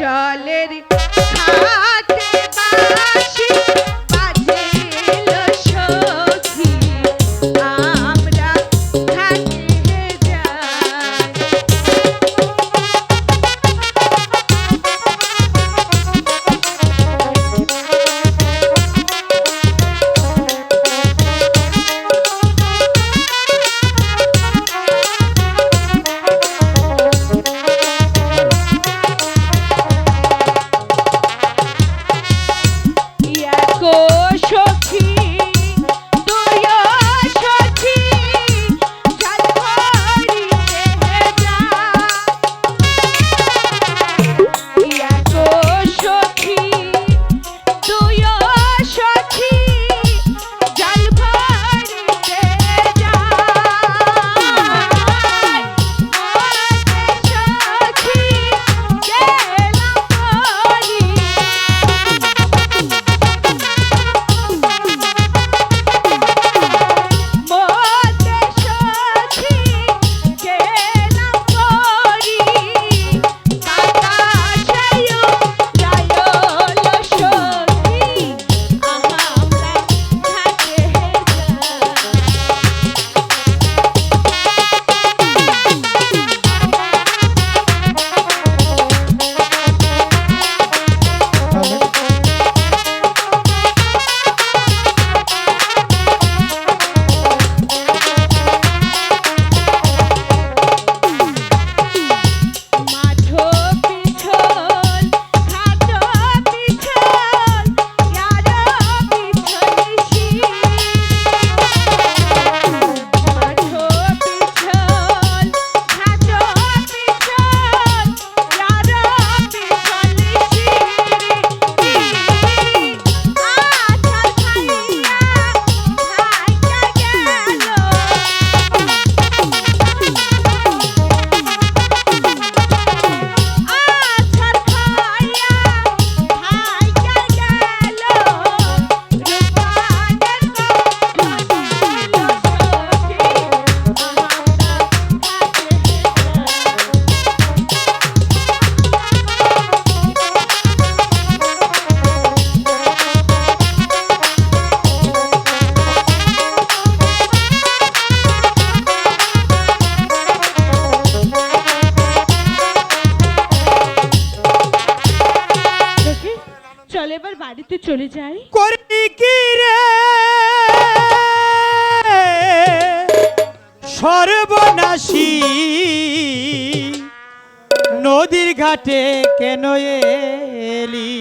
জলের খাতে বাসি চলে এবার বাড়িতে চলে যাই। করি কি রে? সর্বনাশী নদীর ঘাটে কেন এলি?